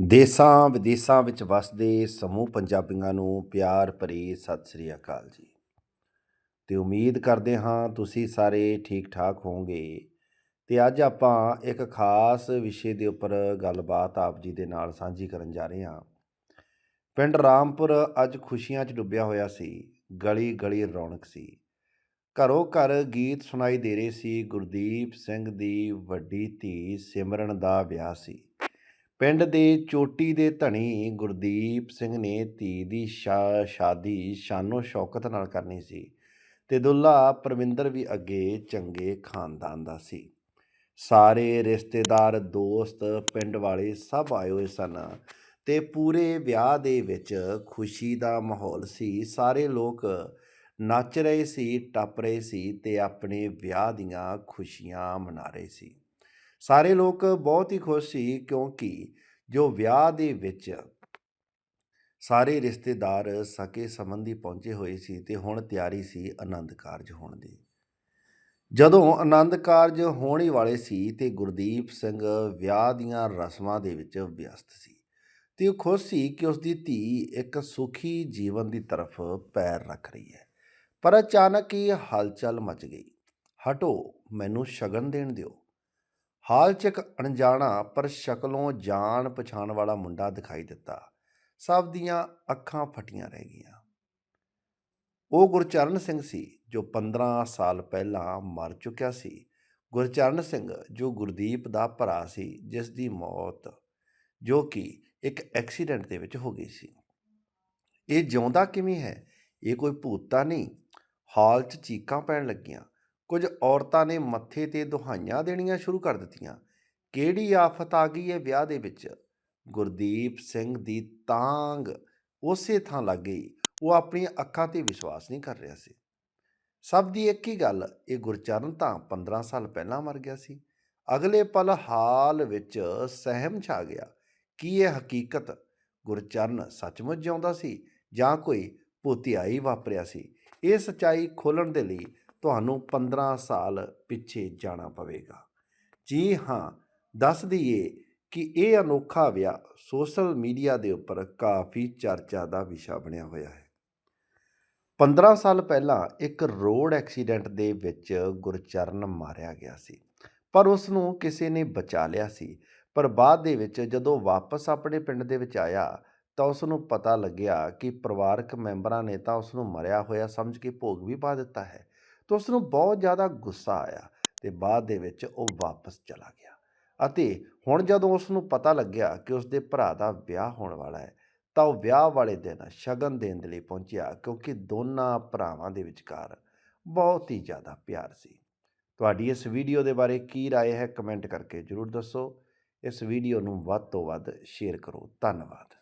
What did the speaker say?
ਦੇਸਾਂ ਵਿਦੇਸਾਂ ਵਿੱਚ ਵਸਦੇ ਸਮੂਹ ਪੰਜਾਬੀਆਂ ਨੂੰ ਪਿਆਰ ਭਰੀ ਸਤਿ ਸ੍ਰੀ ਅਕਾਲ ਜੀ। ਤੇ ਉਮੀਦ ਕਰਦੇ ਹਾਂ ਤੁਸੀਂ ਸਾਰੇ ਠੀਕ ਠਾਕ ਹੋਵੋਗੇ। ਤੇ ਅੱਜ ਆਪਾਂ ਇੱਕ ਖਾਸ ਵਿਸ਼ੇ ਦੇ ਉੱਪਰ ਗੱਲਬਾਤ ਆਪ ਜੀ ਦੇ ਨਾਲ ਸਾਂਝੀ ਕਰਨ ਜਾ ਰਹੇ ਹਾਂ। ਪਿੰਡ ਰਾਮਪੁਰ ਅੱਜ ਖੁਸ਼ੀਆਂ 'ਚ ਡੁੱਬਿਆ ਹੋਇਆ ਸੀ ਗਲੀ ਗਲੀ ਰੌਣਕ ਸੀ। ਘਰੋਂ ਘਰ ਗੀਤ ਸੁਣਾਈ ਦੇ ਰਹੇ ਸੀ, ਗੁਰਦੀਪ ਸਿੰਘ ਦੀ ਵੱਡੀ ਧੀ ਸਿਮਰਨ ਦਾ ਵਿਆਹ ਸੀ। ਪਿੰਡ ਦੇ ਚੋਟੀ ਦੇ ਧਣੀ ਗੁਰਦੀਪ ਸਿੰਘ ਨੇ ਧੀ ਦੀ ਸ਼ਾ- ਸ਼ਾਦੀ ਸ਼ਾਨੋ ਸ਼ੌਕਤ ਨਾਲ ਕਰਨੀ ਸੀ ਤੇ ਦੁੱਲਾ ਪ੍ਰਵਿੰਦਰ ਵੀ ਅੱਗੇ ਚੰਗੇ ਖਾਨਦਾਨ ਦਾ ਸੀ। ਸਾਰੇ ਰਿਸ਼ਤੇਦਾਰ, ਦੋਸਤ, ਪਿੰਡ ਵਾਲੇ ਸਭ ਆਏ ਹੋਏ ਸਨ ਤੇ ਪੂਰੇ ਵਿਆਹ ਦੇ ਵਿੱਚ ਖੁਸ਼ੀ ਦਾ ਮਾਹੌਲ ਸੀ। ਸਾਰੇ ਲੋਕ ਨੱਚ ਰਹੇ ਸੀ, ਟੱਪ ਰਹੇ ਸੀ ਤੇ ਆਪਣੇ ਵਿਆਹ ਦੀਆਂ ਖੁਸ਼ੀਆਂ ਮਨਾ ਰਹੇ ਸੀ। ਸਾਰੇ ਲੋਕ ਬਹੁਤ ਹੀ ਖੁਸ਼ ਸੀ ਕਿਉਂਕਿ ਜੋ ਵਿਆਹ ਦੇ ਵਿੱਚ ਸਾਰੇ ਰਿਸ਼ਤੇਦਾਰ ਸਕੇ ਸੰਬੰਧੀ ਪਹੁੰਚੇ ਹੋਏ ਸੀ ਤੇ ਹੁਣ ਤਿਆਰੀ ਸੀ ਆਨੰਦ ਕਾਰਜ ਹੋਣ ਦੀ। ਜਦੋਂ ਆਨੰਦ ਕਾਰਜ ਹੋਣ ਹੀ ਵਾਲੇ ਸੀ ਤੇ ਗੁਰਦੀਪ ਸਿੰਘ ਵਿਆਹ ਦੀਆਂ ਰਸਮਾਂ ਦੇ ਵਿੱਚ ਵਿਅਸਤ ਸੀ ਤੇ ਉਹ ਖੁਸ਼ ਸੀ ਕਿ ਉਸ ਦੀ ਧੀ ਇੱਕ ਸੁਖੀ ਜੀਵਨ ਦੀ ਤਰਫ ਪੈਰ ਰੱਖ ਰਹੀ ਹੈ। ਪਰ ਅਚਾਨਕ ਹੀ ਹਲਚਲ ਮਚ ਗਈ। ਹਟੋ, ਮੈਨੂੰ ਸ਼ਗਨ ਦੇਣ ਦਿਓ। ਹਾਲ ਚ ਇੱਕ ਅਣਜਾਣਾ ਪਰ ਸ਼ਕਲੋਂ ਜਾਣ ਪਛਾਣ ਵਾਲਾ ਮੁੰਡਾ ਦਿਖਾਈ ਦਿੱਤਾ। ਸਭ ਦੀਆਂ ਅੱਖਾਂ ਫਟੀਆਂ ਰਹਿ ਗਈਆਂ। ਉਹ ਗੁਰਚਰਨ ਸਿੰਘ ਸੀ, ਜੋ 15 ਸਾਲ ਪਹਿਲਾਂ ਮਰ ਚੁੱਕਿਆ ਸੀ। ਗੁਰਚਰਨ ਸਿੰਘ, ਜੋ ਗੁਰਦੀਪ ਦਾ ਭਰਾ ਸੀ, ਜਿਸ ਦੀ ਮੌਤ ਜੋ ਕਿ ਇੱਕ ਐਕਸੀਡੈਂਟ ਦੇ ਵਿੱਚ ਹੋ ਗਈ ਸੀ। ਇਹ ਜਿਉਂਦਾ ਕਿਵੇਂ ਹੈ? ਇਹ ਕੋਈ ਭੂਤ ਤਾਂ ਨਹੀਂ। ਹਾਲ 'ਚ ਚੀਕਾਂ ਪੈਣ ਲੱਗੀਆਂ। ਕੁਝ ਔਰਤਾਂ ਨੇ ਮੱਥੇ ਤੇ ਦੁਹਾਈਆਂ ਦੇਣੀਆਂ ਸ਼ੁਰੂ ਕਰ ਦਿੱਤੀਆਂ। ਕਿਹੜੀ ਆਫਤ ਆ ਗਈ ਹੈ ਵਿਆਹ ਦੇ ਵਿੱਚ? ਗੁਰਦੀਪ ਸਿੰਘ ਦੀ ਤਾਂਗ ਉਸੇ ਥਾਂ ਲੱਗ ਗਈ। ਉਹ ਆਪਣੀਆਂ ਅੱਖਾਂ ਤੇ ਵਿਸ਼ਵਾਸ ਨਹੀਂ ਕਰ ਰਿਹਾ ਸੀ। ਸਭ ਦੀ ਇੱਕ ਹੀ ਗੱਲ, ਇਹ ਗੁਰਚਰਨ ਤਾਂ 15 ਸਾਲ ਪਹਿਲਾਂ ਮਰ ਗਿਆ ਸੀ। ਅਗਲੇ ਪਲ ਹਾਲ ਵਿੱਚ ਸਹਿਮ ਛਾ ਗਿਆ। ਕੀ ਇਹ ਹਕੀਕਤ? ਗੁਰਚਰਨ ਸੱਚਮੁੱਚ ਜਿਉਂਦਾ ਸੀ ਜਾਂ ਕੋਈ ਭੂਤਿਆਈ ਵਾਪਰਿਆ ਸੀ? ਇਹ ਸਚਾਈ ਖੋਲਣ ਦੇ ਲਈ ਤੁਹਾਨੂੰ 15 ਸਾਲ ਪਿੱਛੇ ਜਾਣਾ ਪਵੇਗਾ। ਜੀ ਹਾਂ, ਦੱਸ ਦਈਏ ਕਿ ਇਹ ਅਨੋਖਾ ਵਿਆਹ ਸੋਸ਼ਲ ਮੀਡੀਆ ਦੇ ਉੱਪਰ ਕਾਫੀ ਚਰਚਾ ਦਾ ਵਿਸ਼ਾ ਬਣਿਆ ਹੋਇਆ ਹੈ। 15 ਸਾਲ ਪਹਿਲਾਂ ਇੱਕ ਰੋਡ ਐਕਸੀਡੈਂਟ ਦੇ ਵਿੱਚ ਗੁਰਚਰਨ ਮਾਰਿਆ ਗਿਆ ਸੀ, ਪਰ ਉਸ ਨੂੰ ਕਿਸੇ ਨੇ ਬਚਾ ਲਿਆ ਸੀ। ਪਰ ਬਾਅਦ ਦੇ ਵਿੱਚ ਜਦੋਂ ਵਾਪਸ ਆਪਣੇ ਪਿੰਡ ਦੇ ਵਿੱਚ ਆਇਆ, ਤਾਂ ਉਸ ਨੂੰ ਪਤਾ ਲੱਗਿਆ ਕਿ ਪਰਿਵਾਰਕ ਮੈਂਬਰਾਂ ਨੇ ਤਾਂ ਉਸ ਨੂੰ ਮਰਿਆ ਹੋਇਆ ਸਮਝ ਕੇ ਭੋਗ ਵੀ ਪਾ ਦਿੱਤਾ ਹੈ। ਤਾਂ ਉਸ ਨੂੰ ਬਹੁਤ ਜ਼ਿਆਦਾ ਗੁੱਸਾ ਆਇਆ ਤੇ ਬਾਅਦ ਦੇ ਵਿੱਚ ਉਹ ਵਾਪਸ ਚਲਾ ਗਿਆ ਅਤੇ ਹੁਣ ਜਦੋਂ ਉਸ ਨੂੰ ਪਤਾ ਲੱਗਿਆ ਕਿ ਉਸ ਦੇ ਭਰਾ ਦਾ ਵਿਆਹ ਹੋਣ ਵਾਲਾ ਹੈ ਤਾਂ ਉਹ ਵਿਆਹ ਵਾਲੇ ਦਿਨ ਸ਼ਗਨ ਦੇਣ ਦੇ ਲਈ ਪਹੁੰਚਿਆ ਕਿਉਂਕਿ ਦੋਨਾਂ ਭਰਾਵਾਂ ਦੇ ਵਿਚਕਾਰ ਬਹੁਤ ਹੀ ਜ਼ਿਆਦਾ ਪਿਆਰ ਸੀ ਤੁਹਾਡੀ ਇਸ ਵੀਡੀਓ ਦੇ ਬਾਰੇ ਕੀ رائے ਹੈ ਕਮੈਂਟ ਕਰਕੇ ਜਰੂਰ ਦੱਸੋ ਇਸ ਵੀਡੀਓ ਨੂੰ ਵੱਧ ਤੋਂ ਵੱਧ ਸ਼ੇਅਰ ਕਰੋ ਧੰਨਵਾਦ